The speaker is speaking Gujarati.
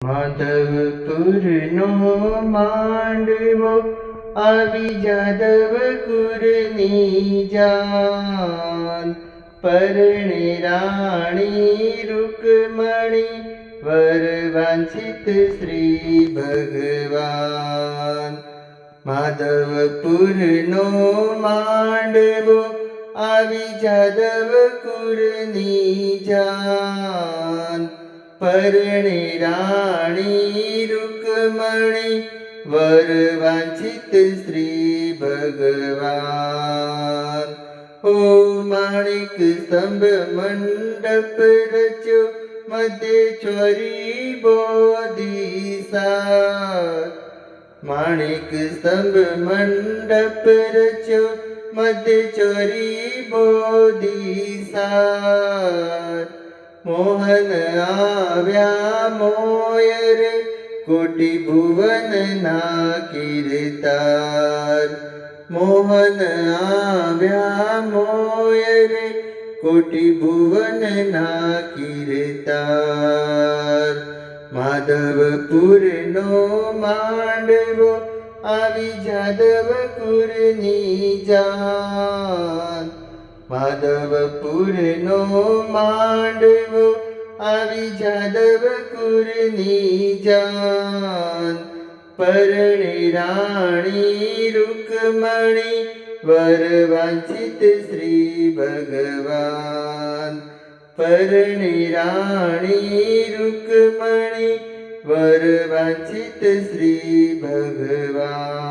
માધવપુરનો માંડવો આવી જાદવપુરની જાન પરણે રાણી રૂકમણી વર વાંછિત શ્રી ભગવાન માધવપુરનો માંડવો આવી જાદવપુરની જાન णि राणी रुक्मणि वरवाञ्चित श्री भगवान्। ॐ माणिक स्तम्भ मण्डप रचो मध्ये मध्योरी बोधिसा माणिक स्तम्भ मण्डप रचो मध्ये मध्योरी बोधिसा મોહન આવ્યા મોયર કોટી ભુવન ના કીર્તાર મોહન આવ્યા મોયર કોટી ભુવન ના કીર્તાર માધવપુરનો માંડવો આવી જાદવ કુરની જાન માધવપુરનો માંડવો આવી જાદવ કુરની જાન. પરણી રાણી રૂકમણી વર વાંછિત શ્રી ભગવાન. પરણી રાણી રૂકમણી વર વાંછિત શ્રી ભગવાન.